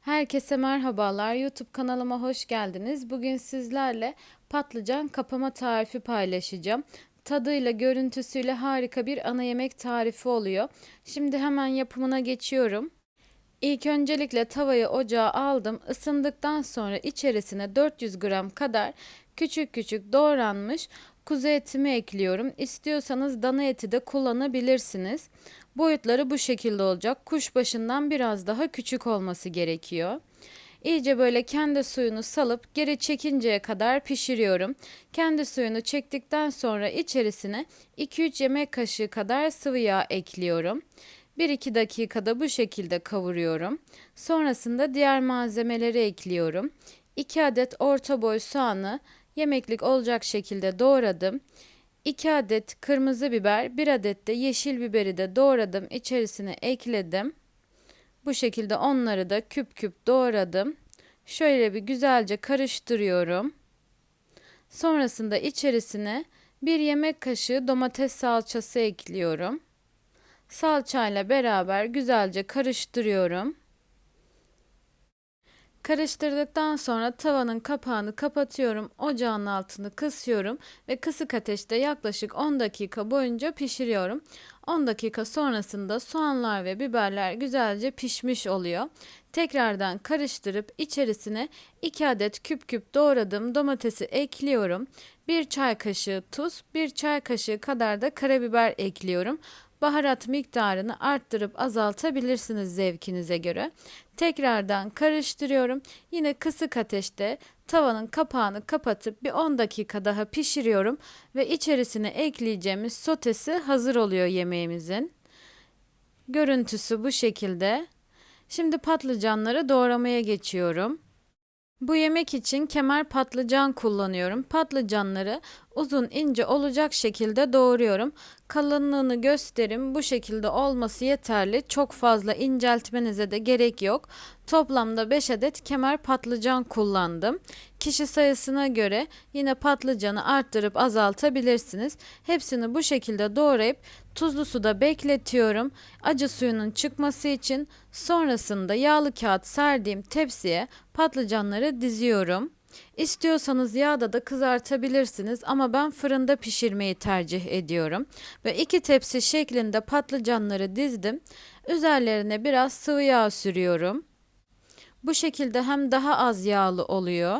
Herkese merhabalar. YouTube kanalıma hoş geldiniz. Bugün sizlerle patlıcan kapama tarifi paylaşacağım. Tadıyla, görüntüsüyle harika bir ana yemek tarifi oluyor. Şimdi hemen yapımına geçiyorum. İlk öncelikle tavayı ocağa aldım. Isındıktan sonra içerisine 400 gram kadar küçük küçük doğranmış kuzu etimi ekliyorum. İstiyorsanız dana eti de kullanabilirsiniz. Boyutları bu şekilde olacak. Kuşbaşından biraz daha küçük olması gerekiyor. İyice böyle kendi suyunu salıp geri çekinceye kadar pişiriyorum. Kendi suyunu çektikten sonra içerisine 2-3 yemek kaşığı kadar sıvı yağ ekliyorum. 1-2 dakikada bu şekilde kavuruyorum. Sonrasında diğer malzemeleri ekliyorum. 2 adet orta boy soğanı yemeklik olacak şekilde doğradım. 2 adet kırmızı biber, 1 adet de yeşil biberi de doğradım. İçerisine ekledim. Bu şekilde onları da küp küp doğradım. Şöyle bir güzelce karıştırıyorum. Sonrasında içerisine bir yemek kaşığı domates salçası ekliyorum. Salçayla beraber güzelce karıştırıyorum. Karıştırdıktan sonra tavanın kapağını kapatıyorum. Ocağın altını kısıyorum ve kısık ateşte yaklaşık 10 dakika boyunca pişiriyorum. 10 dakika sonrasında soğanlar ve biberler güzelce pişmiş oluyor. Tekrardan karıştırıp içerisine 2 adet küp küp doğradığım domatesi ekliyorum. 1 çay kaşığı tuz, 1 çay kaşığı kadar da karabiber ekliyorum. Baharat miktarını arttırıp azaltabilirsiniz zevkinize göre. Tekrardan karıştırıyorum. Yine kısık ateşte tavanın kapağını kapatıp bir 10 dakika daha pişiriyorum ve içerisine ekleyeceğimiz sotesi hazır oluyor yemeğimizin. Görüntüsü bu şekilde. Şimdi patlıcanları doğramaya geçiyorum. Bu yemek için kemer patlıcan kullanıyorum. Patlıcanları uzun ince olacak şekilde doğruyorum. Kalınlığını gösterim. Bu şekilde olması yeterli. Çok fazla inceltmenize de gerek yok. Toplamda 5 adet kemer patlıcan kullandım. Kişi sayısına göre yine patlıcanı arttırıp azaltabilirsiniz. Hepsini bu şekilde doğrayıp tuzlu suda bekletiyorum. Acı suyunun çıkması için sonrasında yağlı kağıt serdiğim tepsiye patlıcanları diziyorum. İstiyorsanız yağda da kızartabilirsiniz ama ben fırında pişirmeyi tercih ediyorum. Ve iki tepsi şeklinde patlıcanları dizdim. Üzerlerine biraz sıvı yağ sürüyorum. Bu şekilde hem daha az yağlı oluyor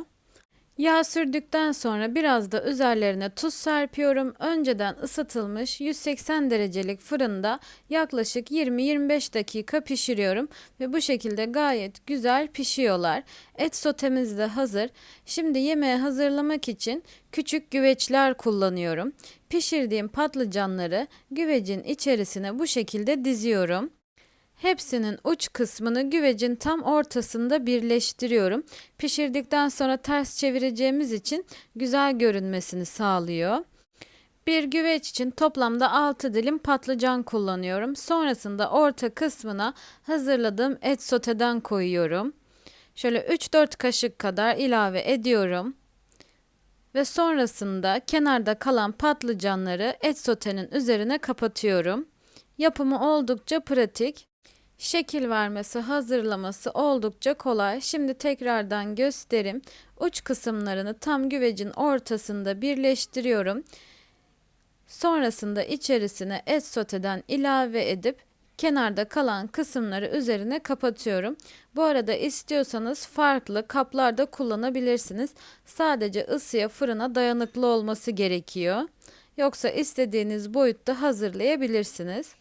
Yağ sürdükten sonra biraz da üzerlerine tuz serpiyorum. Önceden ısıtılmış 180 derecelik fırında yaklaşık 20-25 dakika pişiriyorum ve bu şekilde gayet güzel pişiyorlar. Et sotemiz de hazır. Şimdi yemeği hazırlamak için küçük güveçler kullanıyorum. Pişirdiğim patlıcanları güvecin içerisine bu şekilde diziyorum. Hepsinin uç kısmını güvecin tam ortasında birleştiriyorum. Pişirdikten sonra ters çevireceğimiz için güzel görünmesini sağlıyor. Bir güveç için toplamda 6 dilim patlıcan kullanıyorum. Sonrasında orta kısmına hazırladığım et soteden koyuyorum. Şöyle 3-4 kaşık kadar ilave ediyorum. Ve sonrasında kenarda kalan patlıcanları et sotenin üzerine kapatıyorum. Yapımı oldukça pratik. Şekil vermesi, hazırlaması oldukça kolay. Şimdi tekrardan gösterim. Uç kısımlarını tam güvecin ortasında birleştiriyorum. Sonrasında içerisine et soteden ilave edip kenarda kalan kısımları üzerine kapatıyorum. Bu arada istiyorsanız farklı kaplarda kullanabilirsiniz. Sadece ısıya fırına dayanıklı olması gerekiyor. Yoksa istediğiniz boyutta hazırlayabilirsiniz.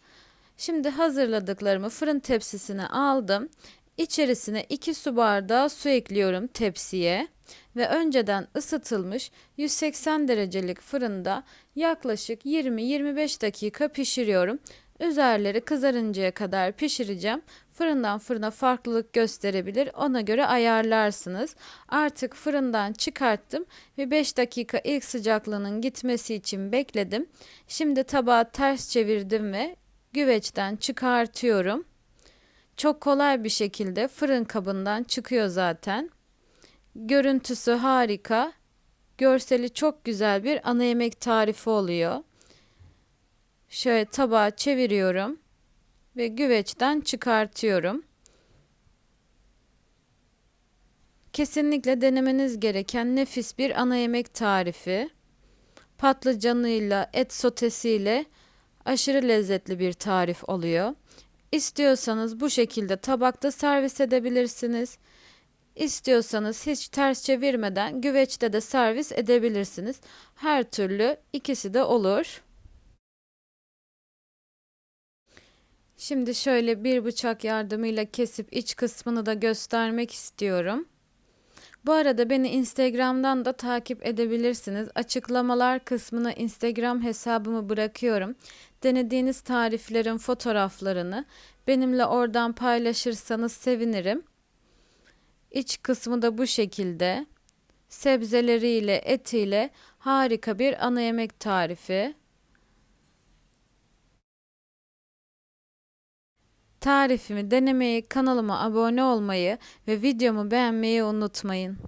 Şimdi hazırladıklarımı fırın tepsisine aldım. İçerisine 2 su bardağı su ekliyorum tepsiye ve önceden ısıtılmış 180 derecelik fırında yaklaşık 20-25 dakika pişiriyorum. Üzerleri kızarıncaya kadar pişireceğim. Fırından fırına farklılık gösterebilir. Ona göre ayarlarsınız. Artık fırından çıkarttım ve 5 dakika ilk sıcaklığının gitmesi için bekledim. Şimdi tabağı ters çevirdim ve güveçten çıkartıyorum. Çok kolay bir şekilde fırın kabından çıkıyor zaten. Görüntüsü harika. Görseli çok güzel bir ana yemek tarifi oluyor. Şöyle tabağa çeviriyorum ve güveçten çıkartıyorum. Kesinlikle denemeniz gereken nefis bir ana yemek tarifi. Patlıcanıyla, et sotesiyle aşırı lezzetli bir tarif oluyor. İstiyorsanız bu şekilde tabakta servis edebilirsiniz. İstiyorsanız hiç ters çevirmeden güveçte de servis edebilirsiniz. Her türlü ikisi de olur. Şimdi şöyle bir bıçak yardımıyla kesip iç kısmını da göstermek istiyorum. Bu arada beni Instagram'dan da takip edebilirsiniz. Açıklamalar kısmına Instagram hesabımı bırakıyorum. Denediğiniz tariflerin fotoğraflarını benimle oradan paylaşırsanız sevinirim. İç kısmı da bu şekilde. Sebzeleriyle, etiyle harika bir ana yemek tarifi. Tarifimi denemeyi, kanalıma abone olmayı ve videomu beğenmeyi unutmayın.